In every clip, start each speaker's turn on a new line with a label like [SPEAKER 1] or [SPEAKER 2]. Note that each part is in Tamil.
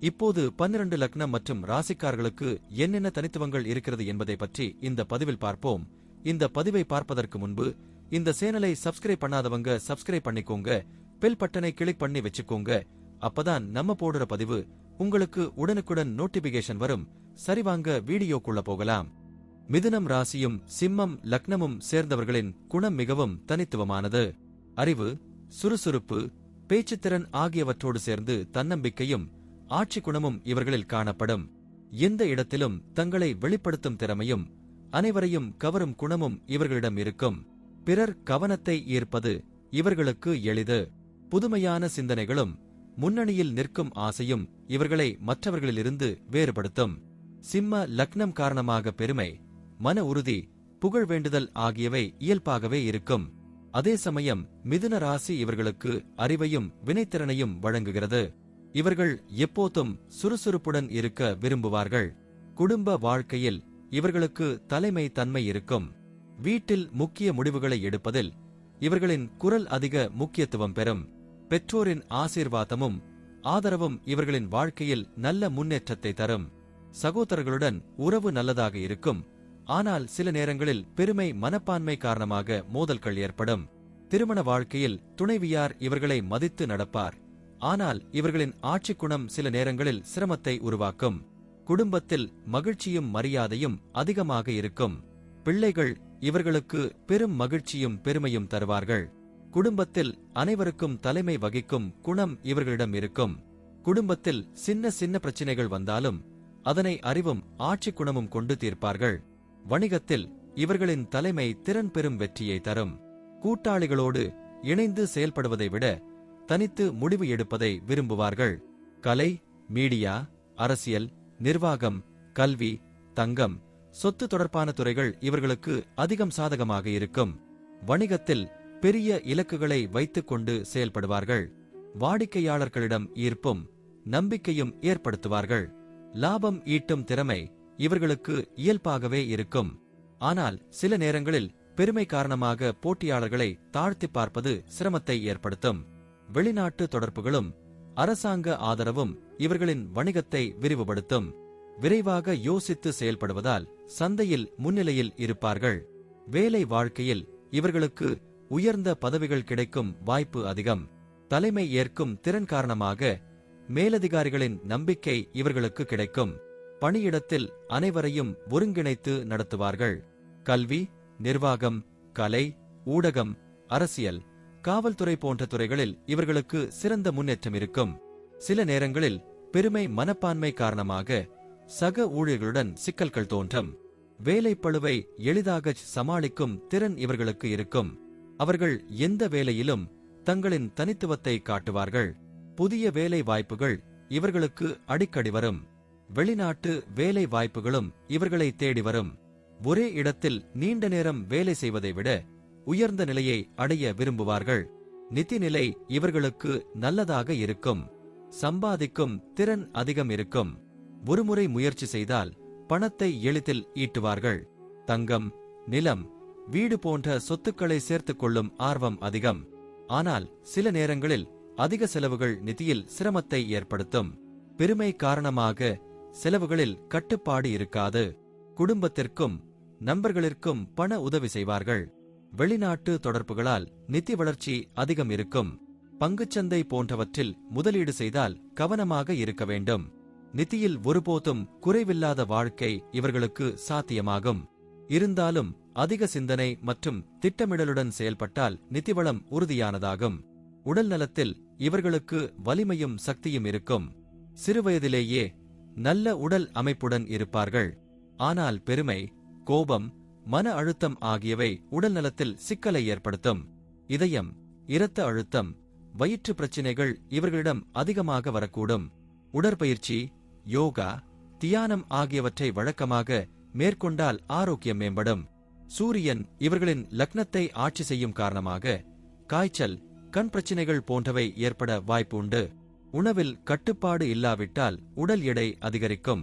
[SPEAKER 1] இப்போது பன்னிரண்டு லக்னம் மற்றும் ராசிக்காரர்களுக்கு என்னென்ன தனித்துவங்கள் இருக்கிறது என்பதை பற்றி இந்த பதிவில் பார்ப்போம். இந்த பதிவை பார்ப்பதற்கு முன்பு இந்த சேனலை சப்ஸ்கிரைப் பண்ணாதவங்க சப்ஸ்கிரைப் பண்ணிக்கோங்க. பெல் பட்டனை கிளிக் பண்ணி வச்சுக்கோங்க. அப்பதான் நம்ம போடுற பதிவு உங்களுக்கு உடனுக்குடன் நோட்டிபிகேஷன் வரும். சரிவாங்க வீடியோக்குள்ள போகலாம். மிதுனம் ராசியும் சிம்மம் லக்னமும் சேர்ந்தவர்களின் குணம் மிகவும் தனித்துவமானது. அறிவு சுறுசுறுப்பு பேச்சுத்திறன் ஆகியவற்றோடு சேர்ந்து தன்னம்பிக்கையும் ஆட்சி குணமும் இவர்களில் காணப்படும். எந்த இடத்திலும் தங்களை வெளிப்படுத்தும் திறமையும் அனைவரையும் கவரும் குணமும் இவர்களிடம் இருக்கும். பிறர் கவனத்தை ஈர்ப்பது இவர்களுக்கு எளிது. புதுமையான சிந்தனைகளும் முன்னணியில் நிற்கும் ஆசையும் இவர்களை மற்றவர்களிலிருந்து வேறுபடுத்தும். சிம்ம லக்னம் காரணமாக பெருமை மன உறுதி புகழ் வேண்டுதல் ஆகியவை இயல்பாகவே இருக்கும். அதே சமயம் மிதுன ராசி இவர்களுக்கு அறிவையும் வினைத்திறனையும் வழங்குகிறது. இவர்கள் எப்போதும் சுறுசுறுப்புடன் இருக்க விரும்புவார்கள். குடும்ப வாழ்க்கையில் இவர்களுக்கு தலைமை தன்மை இருக்கும். வீட்டில் முக்கிய முடிவுகளை எடுப்பதில் இவர்களின் குரல் அதிக முக்கியத்துவம் பெறும். பெற்றோரின் ஆசீர்வாதமும் ஆதரவும் இவர்களின் வாழ்க்கையில் நல்ல முன்னேற்றத்தை தரும். சகோதரர்களுடன் உறவு நல்லதாக இருக்கும். ஆனால் சில நேரங்களில் பெருமை மனப்பான்மை காரணமாக மோதல்கள் ஏற்படும். திருமண வாழ்க்கையில் துணைவியார் இவர்களை மதித்து நடப்பார். ஆனால் இவர்களின் ஆட்சி குணம் சில நேரங்களில் சிரமத்தை உருவாக்கும். குடும்பத்தில் மகிழ்ச்சியும் மரியாதையும் அதிகமாக இருக்கும். பிள்ளைகள் இவர்களுக்கு பெரும் மகிழ்ச்சியும் பெருமையும் தருவார்கள். குடும்பத்தில் அனைவருக்கும் தலைமை வகிக்கும் குணம் இவர்களிடம் இருக்கும். குடும்பத்தில் சின்ன சின்ன பிரச்சனைகள் வந்தாலும் அதனை அறிவும் ஆட்சி குணமும் கொண்டு தீர்ப்பார்கள். வணிகத்தில் இவர்களின் தலைமை திறன் பெறும் வெற்றியை தரும். கூட்டாளிகளோடு இணைந்து செயல்படுவதை விட தனித்து முடிவு எடுப்பதை விரும்புவார்கள். கலை மீடியா அரசியல் நிர்வாகம் கல்வி தங்கம் சொத்து தொடர்பான துறைகள் இவர்களுக்கு அதிகம் சாதகமாக இருக்கும். வணிகத்தில் பெரிய இலக்குகளை வைத்துக்கொண்டு செயல்படுவார்கள். வாடிக்கையாளர்களிடம் ஈர்ப்பும் நம்பிக்கையும் ஏற்படுத்துவார்கள். லாபம் ஈட்டும் திறமை இவர்களுக்கு இயல்பாகவே இருக்கும். ஆனால் சில நேரங்களில் பெருமை காரணமாக போட்டியாளர்களை தாழ்த்தி பார்ப்பது சிரமத்தை ஏற்படுத்தும். வெளிநாட்டு தொடர்புகளும் அரசாங்க ஆதரவும் இவர்களின் வணிகத்தை விரிவுபடுத்தும். விரைவாக யோசித்து செயல்படுவதால் சந்தையில் முன்னிலையில் இருப்பார்கள். வேலை வாழ்க்கையில் இவர்களுக்கு உயர்ந்த பதவிகள் கிடைக்கும் வாய்ப்பு அதிகம். தலைமை ஏற்கும் திறன் காரணமாக மேலதிகாரிகளின் நம்பிக்கை இவர்களுக்கு கிடைக்கும். பணியிடத்தில் அனைவரையும் ஒருங்கிணைத்து நடத்துவார்கள். கல்வி நிர்வாகம் கலை ஊடகம் அரசியல் காவல்துறை போன்ற துறைகளில் இவர்களுக்கு சிறந்த முன்னேற்றம் இருக்கும். சில நேரங்களில் பெருமை மனப்பான்மை காரணமாக சக ஊழியர்களுடன் சிக்கல்கள் தோன்றும். வேலைப்பளுவை எளிதாக சமாளிக்கும் திறன் இவர்களுக்கு இருக்கும். அவர்கள் எந்த வேலையிலும் தங்களின் தனித்துவத்தை காட்டுவார்கள். புதிய வேலை வாய்ப்புகள் இவர்களுக்கு அடிக்கடி வரும். வெளிநாட்டு வேலை வாய்ப்புகளும் இவர்களை தேடி வரும். ஒரே இடத்தில் நீண்ட நேரம் வேலை செய்வதை விட உயர்ந்த நிலையை அடைய விரும்புவார்கள். நிதிநிலை இவர்களுக்கு நல்லதாக இருக்கும். சம்பாதிக்கும் திறன் அதிகம் இருக்கும். ஒருமுறை முயற்சி செய்தால் பணத்தை எளிதில் ஈட்டுவார்கள். தங்கம் நிலம் வீடு போன்ற சொத்துக்களை சேர்த்துக் கொள்ளும் ஆர்வம் அதிகம். ஆனால் சில நேரங்களில் அதிக செலவுகள் நிதியில் சிரமத்தை ஏற்படுத்தும். பெருமை காரணமாக செலவுகளில் கட்டுப்பாடு இருக்காது. குடும்பத்திற்கும் நண்பர்களிற்கும் பண உதவி செய்வார்கள். வெளிநாட்டு தொடர்புகளால் நிதி வளர்ச்சி அதிகம் இருக்கும். பங்குச்சந்தை போன்றவற்றில் முதலீடு செய்தால் கவனமாக இருக்க வேண்டும். நிதியில் ஒருபோதும் குறைவில்லாத வாழ்க்கை இவர்களுக்கு சாத்தியமாகும். இருந்தாலும் அதிக சிந்தனை மற்றும் திட்டமிடலுடன் செயல்பட்டால் நிதிவளம் உறுதியானதாகும். உடல் நலத்தில் இவர்களுக்கு வலிமையும் சக்தியும் இருக்கும். சிறுவயதிலேயே நல்ல உடல் அமைப்புடன் இருப்பார்கள். ஆனால் பெருமை கோபம் மன அழுத்தம் ஆகியவை உடல் நலத்தில் சிக்கலை ஏற்படுத்தும். இதயம் இரத்த அழுத்தம் வயிற்று பிரச்சினைகள் இவர்களிடம் அதிகமாக வரக்கூடும். உடற்பயிற்சி யோகா தியானம் ஆகியவற்றை வழக்கமாக மேற்கொண்டால் ஆரோக்கியம் மேம்படும். சூரியன் இவர்களின் லக்னத்தை ஆட்சி செய்யும் காரணமாக காய்ச்சல் கண் பிரச்சினைகள் போன்றவை ஏற்பட வாய்ப்பு உண்டு உணவில் கட்டுப்பாடு இல்லாவிட்டால் உடல் எடை அதிகரிக்கும்.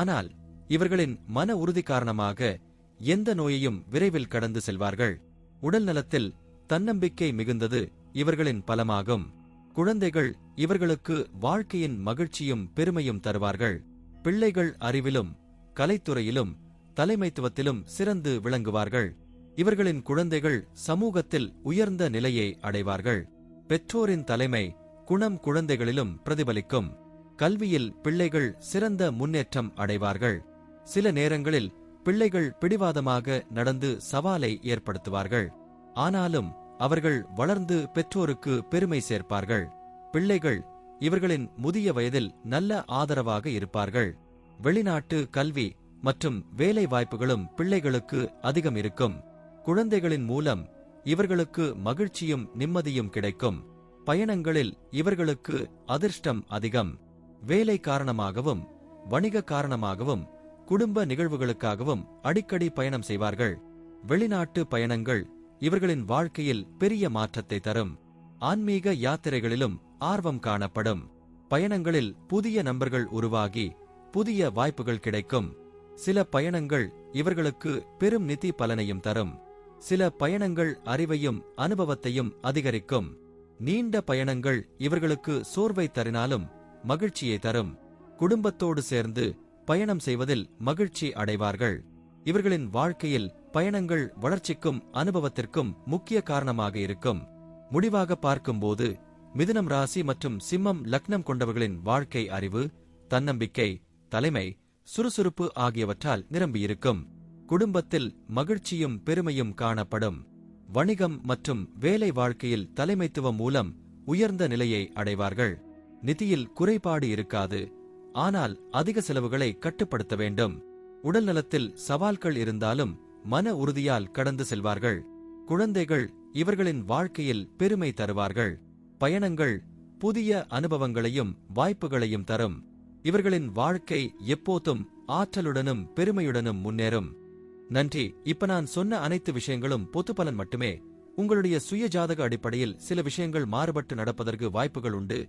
[SPEAKER 1] ஆனால் இவர்களின் மன உறுதி காரணமாக எந்த நோயையும் விரைவில் கடந்து செல்வார்கள். உடல் நலத்தில் தன்னம்பிக்கை மிகுந்தது இவர்களின் பலமாகும். குழந்தைகள் இவர்களுக்கு வாழ்க்கையின் மகிழ்ச்சியும் பெருமையும் தருவார்கள். பிள்ளைகள் அறிவிலும் கலைத்துறையிலும் தலைமைத்துவத்திலும் சிறந்து விளங்குவார்கள். இவர்களின் குழந்தைகள் சமூகத்தில் உயர்ந்த நிலையை அடைவார்கள். பெற்றோரின் தலைமை குணம் குழந்தைகளிலும் பிரதிபலிக்கும். கல்வியில் பிள்ளைகள் சிறந்த முன்னேற்றம் அடைவார்கள். சில நேரங்களில் பிள்ளைகள் பிடிவாதமாக நடந்து சவாலை ஏற்படுத்துவார்கள். ஆனாலும் அவர்கள் வளர்ந்து பெற்றோருக்கு பெருமை சேர்ப்பார்கள். பிள்ளைகள் இவர்களின் முதிய வயதில் நல்ல ஆதரவாக இருப்பார்கள். வெளிநாட்டு கல்வி மற்றும் வேலை வாய்ப்புகளும் பிள்ளைகளுக்கு அதிகம் இருக்கும். குழந்தைகளின் மூலம் இவர்களுக்கு மகிழ்ச்சியும் நிம்மதியும் கிடைக்கும். பயணங்களில் இவர்களுக்கு அதிர்ஷ்டம் அதிகம். வேலை காரணமாகவும் வணிக காரணமாகவும் குடும்ப நிகழ்வுகளுக்காகவும் அடிக்கடி பயணம் செய்வார்கள். வெளிநாட்டு பயணங்கள் இவர்களின் வாழ்க்கையில் பெரிய மாற்றத்தை தரும். ஆன்மீக யாத்திரைகளிலும் ஆர்வம் காணப்படும். பயணங்களில் புதிய நண்பர்கள் உருவாகி புதிய வாய்ப்புகள் கிடைக்கும். சில பயணங்கள் இவர்களுக்கு பெரும் நிதி பலனையும் தரும். சில பயணங்கள் அறிவையும் அனுபவத்தையும் அதிகரிக்கும். நீண்ட பயணங்கள் இவர்களுக்கு சோர்வை தரினாலும் மகிழ்ச்சியை தரும். குடும்பத்தோடு சேர்ந்து பயணம் செய்வதில் மகிழ்ச்சி அடைவார்கள். இவர்களின் வாழ்க்கையில் பயணங்கள் வளர்ச்சிக்கும் அனுபவத்திற்கும் முக்கிய காரணமாக இருக்கும். முடிவாக பார்க்கும்போது மிதுனம் ராசி மற்றும் சிம்மம் லக்னம் கொண்டவர்களின் வாழ்க்கை அறிவு தன்னம்பிக்கை தலைமை சுறுசுறுப்பு ஆகியவற்றால் நிரம்பியிருக்கும். குடும்பத்தில் மகிழ்ச்சியும் பெருமையும் காணப்படும். வணிகம் மற்றும் வேலை வாழ்க்கையில் தலைமைத்துவம் மூலம் உயர்ந்த நிலையை அடைவார்கள். நிதியில் குறைபாடு இருக்காது. ஆனால் அதிக செலவுகளை கட்டுப்படுத்த வேண்டும். உடல் நலத்தில் சவால்கள் இருந்தாலும் மன உறுதியால் கடந்து செல்வார்கள். குழந்தைகள் இவர்களின் வாழ்க்கையில் பெருமை தருவார்கள். பயணங்கள் புதிய அனுபவங்களையும் வாய்ப்புகளையும் தரும். இவர்களின் வாழ்க்கை எப்போதும் ஆற்றலுடனும் பெருமையுடனும் முன்னேறும். நன்றி. இப்ப நான் சொன்ன அனைத்து விஷயங்களும் பொதுப்பலன் மட்டுமே. உங்களுடைய சுய ஜாதக அடிப்படையில் சில விஷயங்கள் மாறுபட்டு நடப்பதற்கு வாய்ப்புகள் உண்டு.